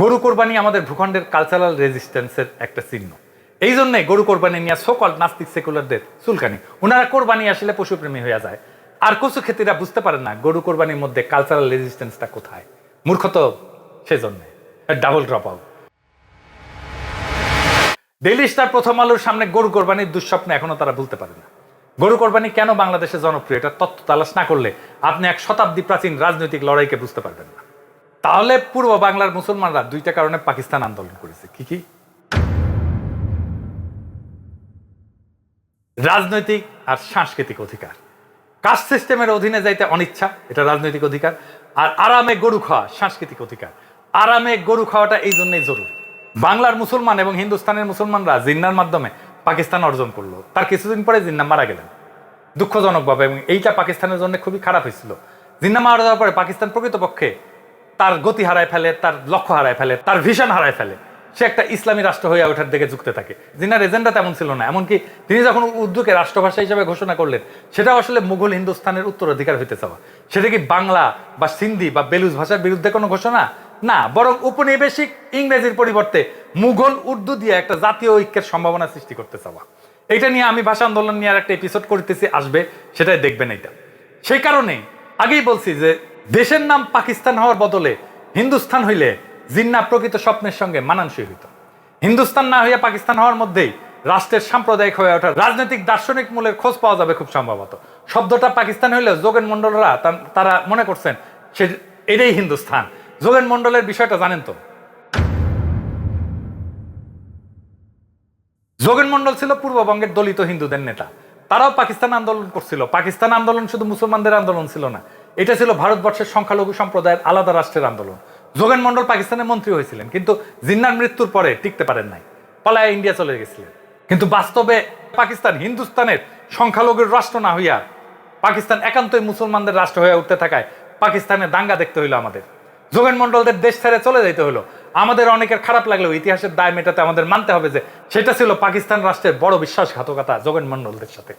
গরু কোরবানি আমাদের ভূখণ্ডের কালচারাল রেজিস্ট্যান্সের একটা চিহ্ন। এই জন্যে গরু কোরবানি নিয়ে সকল নাস্তিক সেকুলারদের চুলকানি। ওনারা কোরবানি আসলে পশুপ্রেমী হয়ে যায়। আর কচু ক্ষেত্রীরা বুঝতে পারেন না গরু কোরবানির মধ্যে কালচারাল রেজিস্ট্যান্সটা কোথায়। মূর্খ তো সেজন্যে double drop out Daily Star প্রথম আলোর সামনে গরু কোরবানির দুঃস্বপ্ন এখনও তারা ভুলতে পারে না। গরু কোরবানি কেন বাংলাদেশে জনপ্রিয়? এটা তত্ত্ব তালাশ না করলে আপনি এক শতাব্দী প্রাচীন রাজনৈতিক লড়াইকে বুঝতে পারবেন না। তাহলে পূর্ব বাংলার মুসলমানরা দুইটা কারণে পাকিস্তান আন্দোলন করেছে। কি কি? রাজনৈতিক আর সাংস্কৃতিক অধিকার। কাস্ট সিস্টেমের অধীনে যাইতে অনিচ্ছা, এটা রাজনৈতিক অধিকার। আর আরামে গরু খাওয়া, সাংস্কৃতিক অধিকার। আরামে গরু খাওয়াটা এই জন্যই জরুরি। বাংলার মুসলমান এবং হিন্দুস্তানের মুসলমানরা জিন্নার মাধ্যমে পাকিস্তান অর্জন করল। তার কিছুদিন পরে জিন্না মারা গেলেন। দুঃখজনকভাবে, এবং এইটা পাকিস্তানের জন্য খুবই খারাপ হয়েছিল। জিন্না মারা যাওয়ার পরে পাকিস্তান প্রকৃতপক্ষে তার গতি হারায় ফেলে, তার লক্ষ্য হারায় ফেলে, তার ভিশন হারায় ফেলে। সে একটা ইসলামী রাষ্ট্র হয়ে ওঠার দিকে যুক্তে থাকে। জিনার এজেন্ডা তেমন ছিল না। এমনকি তিনি যখন উর্দুকে রাষ্ট্রভাষা হিসেবে ঘোষণা করলেন সেটা আসলে মুঘল হিন্দুস্তানের উত্তরাধিকার হইতে চাওয়া। সেটা কি বাংলা বা সিন্ধি বা বেলুজ ভাষার বিরুদ্ধে কোনো ঘোষণা? না, বরং উপনিবেশিক ইংরেজির পরিবর্তে মুঘল উর্দু দিয়ে একটা জাতীয় ঐক্যের সম্ভাবনা সৃষ্টি করতে চাওয়া। এটা নিয়ে আমি ভাষা আন্দোলন নিয়ে আর একটা এপিসোড করতেছি, আসবে, সেটাই দেখবেন এটা সেই কারণে আগেই বলছি যে দেশের নাম পাকিস্তান হওয়ার বদলে হিন্দুস্তান হইলে জিন্না প্রকৃত স্বপ্নের সঙ্গে মানানসই হইত। হিন্দুস্তান না হইয়া পাকিস্তান হওয়ার মধ্যেই রাষ্ট্রের সাম্প্রদায়িক হয়ে ওঠা রাজনৈতিক দার্শনিক মূলের খোঁজ পাওয়া যাবে খুব সম্ভবত। শব্দটা পাকিস্তান হইলে যোগেন মন্ডলরা তারা মনে করছেন সে এটাই হিন্দুস্তান যোগেন মন্ডলের বিষয়টা জানেন তো? যোগেন মন্ডল ছিল পূর্ববঙ্গের দলিত হিন্দুদের নেতা। তারাও পাকিস্তান আন্দোলন করছিল। পাকিস্তান আন্দোলন শুধু মুসলমানদের আন্দোলন ছিল না এটা ছিল ভারতবর্ষের সংখ্যালঘু সম্প্রদায়ের আলাদা রাষ্ট্রের আন্দোলন। যোগেন মন্ডল পাকিস্তানের মন্ত্রী হয়েছিলেন, কিন্তু জিন্নার মৃত্যুর পরে টিকতে পারেন নাই, পালায় ইন্ডিয়া চলে গেছিলেন। কিন্তু বাস্তবে পাকিস্তান হিন্দুস্তানের সংখ্যালঘুর রাষ্ট্র না হইয়া পাকিস্তান একান্তই মুসলমানদের রাষ্ট্র হয়ে উঠতে থাকায় পাকিস্তানে দাঙ্গা দেখতে হইল আমাদের। যোগেন মন্ডলদের দেশ ছেড়ে চলে যেতে হলো আমাদের অনেকের খারাপ লাগলেও ইতিহাসের দায় মেটাতে আমাদের মানতে হবে যে সেটা ছিল পাকিস্তান রাষ্ট্রের বড় বিশ্বাসঘাতকতা যোগেন মন্ডলদের সাথে।